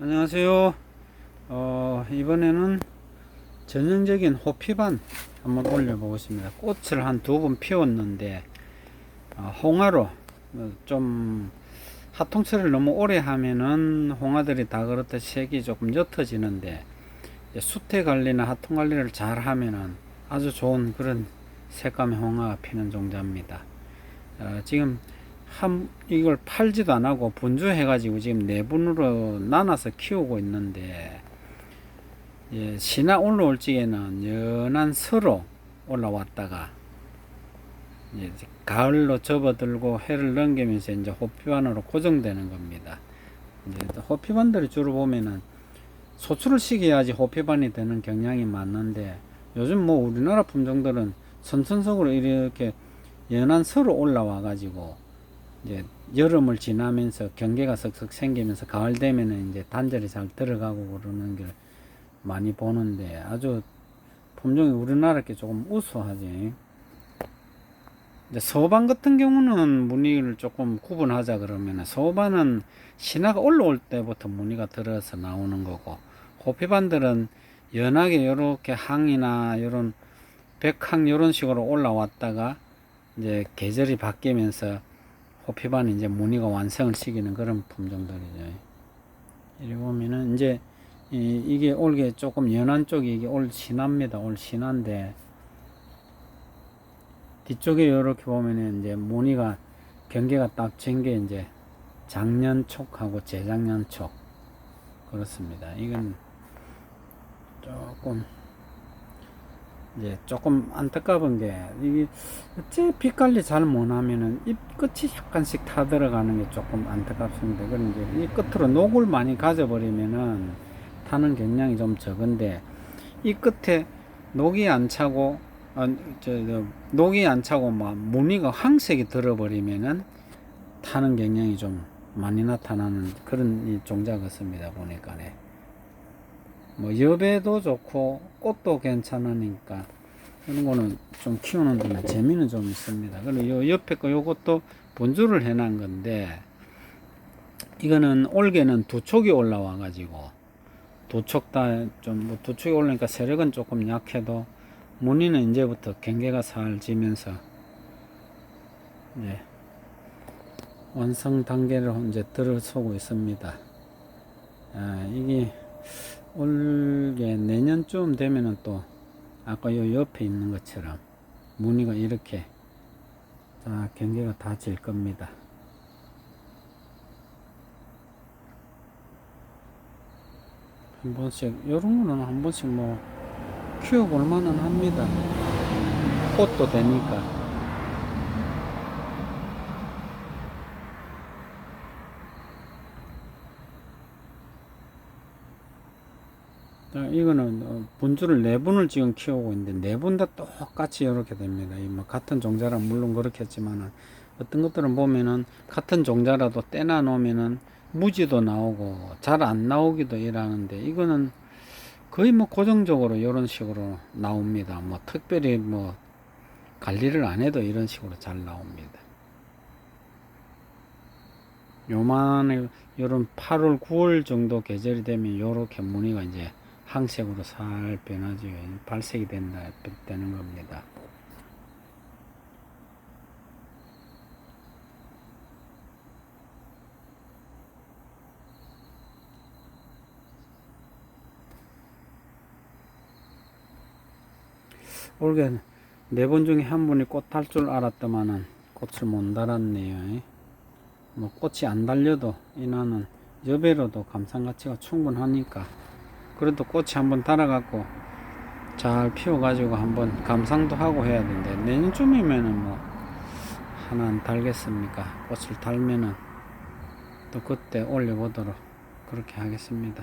안녕하세요. 어, 이번에는 전형적인 호피반 한번 올려보겠습니다. 꽃을 한 두 번 피웠는데, 어, 홍화로 어, 좀 화통처리를 너무 오래 하면은 홍화들이 다 그렇듯이 색이 조금 옅어지는데, 수태 관리나 화통 관리를 잘 하면은 아주 좋은 그런 색감의 홍화가 피는 종자입니다. 어, 지금 한 이걸 팔지도 안 하고 분주해 가지고 지금 내분으로 나눠서 키우고 있는데 예, 신화 올라올 적에는 연한 서로 올라왔다가 예, 가을로 접어들고 해를 넘기면서 이제 호피반으로 고정되는 겁니다. 이제 호피반들이 주로 보면은 소출을 시켜야지 호피반이 되는 경향이 많는데 요즘 뭐 우리나라 품종들은 선천적으로 이렇게 연한 서로 올라와 가지고 이제 여름을 지나면서 경계가 석석 생기면서 가을 되면은 이제 단절이 잘 들어가고 그러는 걸 많이 보는데 아주 품종이 우리나라 게 조금 우수하지. 이제 서반 같은 경우는 무늬를 조금 구분하자 그러면은 서반은 신화가 올라올 때부터 무늬가 들어서 나오는 거고 호피반들은 연하게 요렇게 항이나 요런 백항 요런 식으로 올라왔다가 이제 계절이 바뀌면서 호피반이 이제 무늬가 완성을 시키는 그런 품종들이죠. 이리 보면은 이제 이, 이게 올게 조금 연한 쪽이 이게 올 신합니다. 올 신한데 뒤쪽에 이렇게 보면은 이제 무늬가 경계가 딱챈게 이제 작년 촉하고 재작년 촉 그렇습니다. 이건 조금 이제 조금 안타까운 게 이게 어째 빛 관리 잘 못하면은 잎 끝이 약간씩 타 들어가는 게 조금 안타깝습니다. 그런 이제 이 끝으로 녹을 많이 가져버리면은 타는 경향이 좀 적은데 이 끝에 녹이 안 차고 아, 저, 저 녹이 안 차고 막 무늬가 황색이 들어버리면은 타는 경향이 좀 많이 나타나는 그런 이 종자 같습니다 보니까네. 뭐 엽에도 좋고 꽃도 괜찮으니까 이런 거는 좀 키우는 데는 재미는 좀 있습니다. 그리고 요 옆에 거 요것도 분주를 해놓은 건데 이거는 올게는 두 촉이 올라와 가지고 두촉 다좀뭐 두 촉이 올라니까 세력은 조금 약해도 무늬는 이제부터 경계가 살 지면서 네. 완성 단계로 이제 들어서고 있습니다. 아, 이게 올게 내년쯤 되면은 또 아까 요 옆에 있는 것처럼 무늬가 이렇게 다 경계가 다 질 겁니다. 한 번씩 요런 거는 한 번씩 뭐 키워볼 만은 합니다. 꽃도 되니까. 자, 이거는 어, 분주를 네 분을 지금 키우고 있는데 네 분 다 똑같이 이렇게 됩니다. 이뭐 같은 종자라 물론 그렇겠지만은 어떤 것들은 보면은 같은 종자라도 떼나 놓으면은 무지도 나오고 잘 안 나오기도 일하는데 이거는 거의 뭐 고정적으로 이런 식으로 나옵니다. 뭐 특별히 뭐 관리를 안 해도 이런 식으로 잘 나옵니다. 요만해 요런 8월 9월 정도 계절이 되면 요렇게 무늬가 이제 항색으로 살 변하죠. 발색이 된다 되는 겁니다. 올해 네번 중에 한 분이 꽃달줄 알았더만은 꽃을 못 달았네요. 뭐 꽃이 안 달려도 이나는 여배로도 감상 가치가 충분하니까 그래도 꽃이 한번 달아갖고 잘 피워가지고 한번 감상도 하고 해야 되는데 내년쯤이면은 뭐 하나 안 달겠습니까? 꽃을 달면은 또 그때 올려보도록 그렇게 하겠습니다.